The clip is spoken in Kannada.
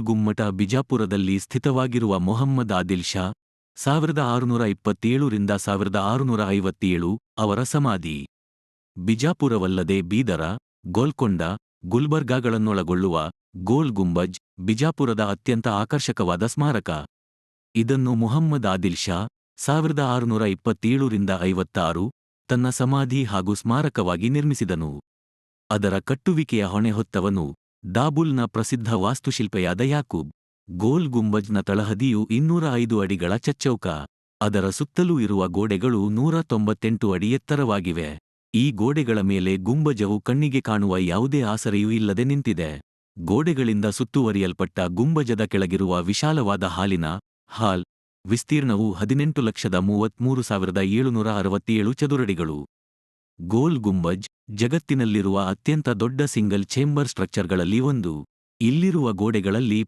ಗುಮ್ಮಟ ಬಿಜಾಪುರದಲ್ಲಿ ಸ್ಥಿತವಾಗಿರುವ ಮೊಹಮ್ಮದ್ ಆದಿಲ್ ಶಾ, ಸಾವಿರದ ಆರುನೂರ ಇಪ್ಪತ್ತೇಳರಿಂದ ಸಾವಿರದ ಆರುನೂರ ಐವತ್ತೇಳು ಅವರ ಸಮಾಧಿ. ಬಿಜಾಪುರವಲ್ಲದೆ ಬೀದರ, ಗೋಲ್ಕೊಂಡ, ಗುಲ್ಬರ್ಗಾಗಳನ್ನೊಳಗೊಳ್ಳುವ ಗೋಲ್ ಗುಂಬಜ್ ಬಿಜಾಪುರದ ಅತ್ಯಂತ ಆಕರ್ಷಕವಾದ ಸ್ಮಾರಕ. ಇದನ್ನು ಮುಹಮ್ಮದ್ ಆದಿಲ್ ಶಾ, ಸಾವಿರದ ಆರುನೂರ ಇಪ್ಪತ್ತೇಳರಿಂದ ಐವತ್ತಾರು ತನ್ನ ಸಮಾಧಿ ಹಾಗೂ ಸ್ಮಾರಕವಾಗಿ ನಿರ್ಮಿಸಿದನು. ಅದರ ಕಟ್ಟುವಿಕೆಯ ಹೊಣೆ ಹೊತ್ತವನು ದಾಬುಲ್ನ ಪ್ರಸಿದ್ಧ ವಾಸ್ತುಶಿಲ್ಪೆಯಾದ ಯಾಕೂಬ್. ಗೋಲ್ ಗುಂಬಜ್ನ ತಳಹದಿಯು ಇನ್ನೂರ ಐದು ಅಡಿಗಳ ಚಚ್ಚೌಕ. ಅದರ ಸುತ್ತಲೂ ಇರುವ ಗೋಡೆಗಳು ನೂರ ತೊಂಬತ್ತೆಂಟು ಅಡಿ ಎತ್ತರವಾಗಿವೆ. ಈ ಗೋಡೆಗಳ ಮೇಲೆ ಗುಂಬಜವು ಕಣ್ಣಿಗೆ ಕಾಣುವ ಯಾವುದೇ ಆಸರೆಯೂ ಇಲ್ಲದೆ ನಿಂತಿದೆ. ಗೋಡೆಗಳಿಂದ ಸುತ್ತುವರಿಯಲ್ಪಟ್ಟ ಗುಂಬಜದ ಕೆಳಗಿರುವ ವಿಶಾಲವಾದ ಹಾಲಿನ ಹಾಲ್ ವಿಸ್ತೀರ್ಣವು ಹದಿನೆಂಟು ಲಕ್ಷದ ಮೂವತ್ಮೂರು ಸಾವಿರದ ಏಳುನೂರ ಅರವತ್ತೇಳು ಚದುರಡಿಗಳು. ಗೋಲ್ ಗುಂಬಜ್ ಜಗತ್ತಿನಲ್ಲಿರುವ ಅತ್ಯಂತ ದೊಡ್ಡ ಸಿಂಗಲ್ ಚೇಂಬರ್ ಸ್ಟ್ರಕ್ಚರ್ಗಳಲ್ಲಿ ಒಂದು. ಇಲ್ಲಿರುವ ಗೋಡೆಗಳಲ್ಲಿ